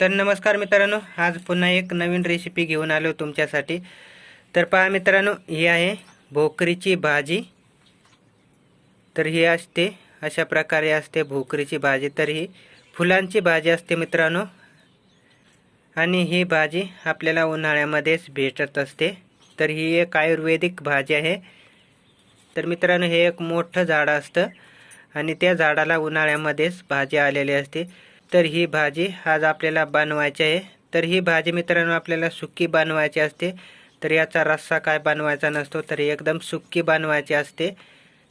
तर नमस्कार मित्रांनो आज पुन्हा एक नवीन रेसिपी घेऊन आलो तुमच्यासाठी. तर पहा मित्रांनो ही आहे भोकरीची भाजी. तर ही असते अशा प्रकारे असते भोकरीची भाजी. तर ही फुलांची भाजी असते मित्रांनो. आणि ही भाजी आपल्याला उन्हाळ्यामध्येच भेटत असते. तर ही एक आयुर्वेदिक भाजी आहे. तर मित्रांनो हे एक मोठं झाड असतं. आणि त्या झाडाला उन्हाळ्यामध्येच भाजी आलेली असते. तर ही भाजी आज आपल्याला बनवायची आहे. तर ही भाजी मित्रांनो आपल्याला सुक्की बनवायची असते. तर याचा रस्सा काय बनवायचा नसतो तर एकदम सुक्की बनवायची असते.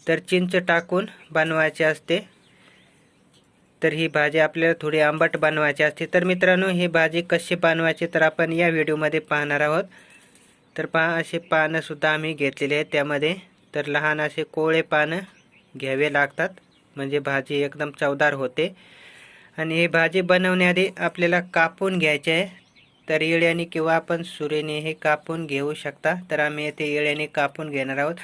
तर चिंच टाकून बनवायची असते. तर ही भाजी आपल्याला थोडी आंबट बनवायची असते. तर मित्रांनो ही भाजी कशी बनवायची तर आपण या व्हिडिओमध्ये पाहणार आहोत. तर पहा असे पानंसुद्धा आम्ही घेतलेले आहेत त्यामध्ये. तर लहान असे कोळे पानं घ्यावे लागतात. म्हणजे भाजी एकदम चवदार होते. आणि ही भाजी बनवण्याआधी आपल्याला कापून घ्यायचे आहे. तर येळ्याने किंवा आपण सुरेने हे कापून घेऊ शकता. तर आम्ही येथे येळ्याने कापून घेणार आहोत.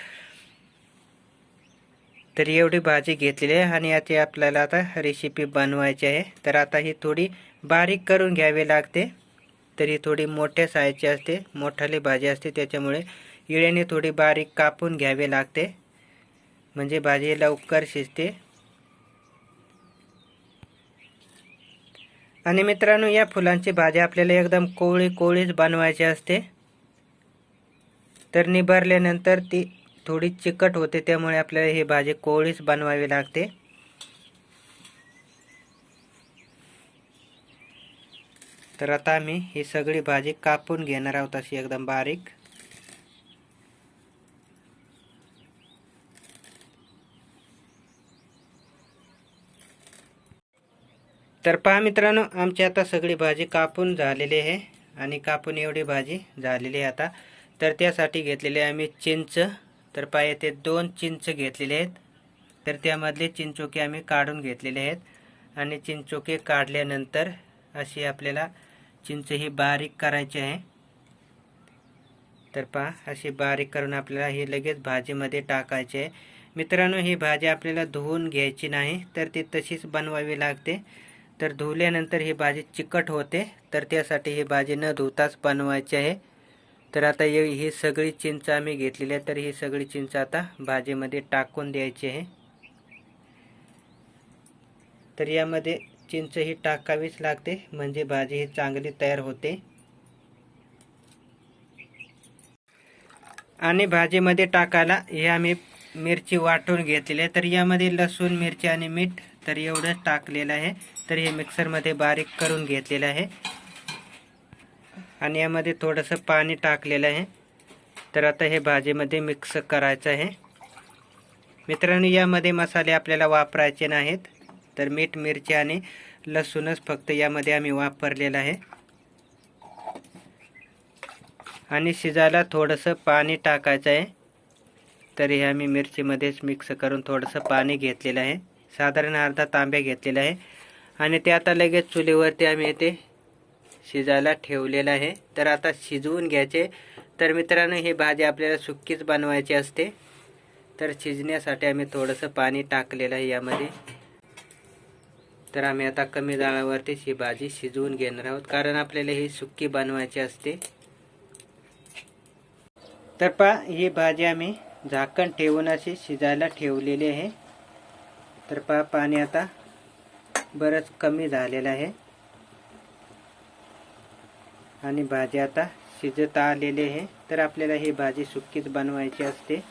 तर एवढी भाजी घेतलेली आहे आणि याची आपल्याला आता रेसिपी बनवायची आहे. तर आता ही थोडी बारीक करून घ्यावी लागते. तर ही थोडी मोठ्या साईजची असते. मोठाली भाजी असते. त्याच्यामुळे इळ्याने थोडी बारीक कापून घ्यावी लागते. म्हणजे भाजी लवकर शिजते. आणि मित्रांनो या फुलांची भाजी आपल्याला एकदम कोवळी कोवळीच बनवायची असते. तर निभारल्यानंतर ती थोडी चिकट होते त्यामुळे आपल्याला ही भाजी कोवळीच बनवावी लागते. तर आता आम्ही ही सगळी भाजी कापून घेणार आहोत अशी एकदम बारीक. तर पहा मित्रांनो आमची आता सगळी भाजी कापून झालेली आहे आणि कापून एवढी भाजी झालेली आहे आता. तर त्यासाठी घेतलेले आम्ही चिंच. तर पहा येथे दोन चिंच घेतलेले आहेत. तर त्यामधले चिंचोके आम्ही काढून घेतलेले आहेत. आणि चिंचोके काढल्यानंतर अशी आपल्याला चिंच ही बारीक करायची आहे. तर पहा अशी बारीक करून आपल्याला ही लगेच भाजीमध्ये टाकायची आहे. मित्रांनो ही भाजी आपल्याला धुवून घ्यायची नाही तर ती तशीच बनवावी लागते. तर धुवल्यानंतर ही भाजी चिकट होते तर त्यासाठी ही भाजी न धुताच बनवायची आहे. तर आता ये ही सगळी चिंच आम्ही घेतलेली आहे तर ही सगळी चिंच आता भाजीमध्ये टाकून द्यायची आहे. तर यामध्ये चिंच ही टाकावीच लागते म्हणजे भाजी ही चांगली तयार होते. आणि भाजीमध्ये टाकायला हे आम्ही मिरची वाटून घेतलेली आहे. तर यामध्ये लसूण मिरची आणि मीठ तर एवढंच टाकलेलं आहे. तर हे मिक्सरमध्ये बारीक करून घेतलेलं आहे. आणि यामध्ये थोडंसं पाणी टाकलेलं आहे. तर आता हे भाजीमध्ये मिक्स करायचं आहे. मित्रांनो यामध्ये मसाले आपल्याला वापरायचे नाहीत. तर मीठ मिरची आणि लसूणच फक्त यामध्ये आम्ही वापरलेलं आहे. आणि शिजायला थोडंसं पाणी टाकायचं आहे. तर हे आम्ही मिरचीमध्येच मिक्स करून थोडंसं पाणी घेतलेलं आहे. साधारण अर्धा तांब्या घेतलेला आहे. आणि ते आता लगेच चुलीवरती आम्ही ते शिजायला ठेवलेलं आहे. तर आता शिजवून घ्यायचे. तर मित्रांनो ही भाजी आपल्याला सुक्कीच बनवायची असते. तर शिजण्यासाठी आम्ही थोडंसं पाणी टाकलेलं आहे यामध्ये. तर आम्ही आता कमी जाळावरतीच ही भाजी शिजवून घेणार आहोत. कारण आपल्याला ही सुक्की बनवायची असते. तर पा ही भाजी आम्ही झाकण ठेवून अशी शिजायला ठेवलेले आहे. तर पा पाणी आता बरंच कमी झालेलं आहे. आणि भाजी आता शिजत आलेली आहे. तर आपल्याला ही भाजी सुक्कीच बनवायची असते.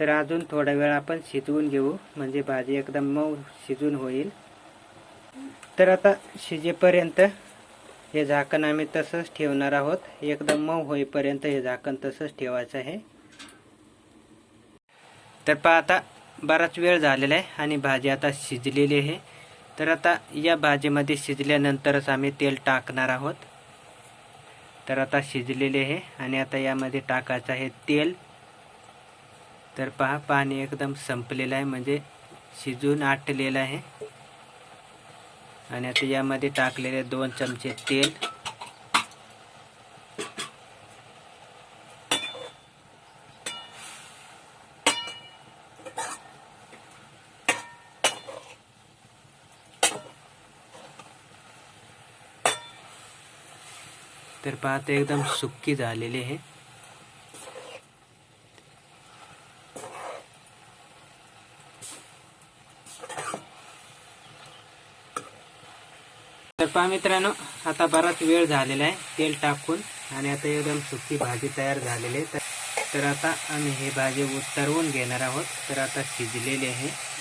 तर अजून थोडा वेळ आपण शिजवून घेऊ. म्हणजे भाजी एकदम मऊ शिजून होईल. तर आता शिजेपर्यंत हे झाकण आम्ही तसंच ठेवणार आहोत. एकदम मऊ होईपर्यंत हे झाकण तसंच ठेवायचं आहे. तर पहा आता बराच वेळ झालेला आहे आणि भाजी आता शिजलेली आहे. तर आता या भाजीमध्ये शिजल्यानंतरच आम्ही तेल टाकणार आहोत. तर आता शिजलेले आहे आणि आता यामध्ये टाकायचं आहे तेल. तर पहा पाणी एकदम संपलेलं आहे म्हणजे शिजून आटलेलं आहे. आणि आता यामध्ये टाकलेले दोन चमचे तेल. तर पाहते एकदम सुक्की झालेली आहे तर पहा मित्रांनो आता बराच वेळ झालेला आहे तेल टाकून. आणि आता एकदम सुकी भाजी तयार झालेली आहे. तर- तर आता आम्ही हे भाजी उतरवून घेणार आहोत. तर आता शिजलेली आहे.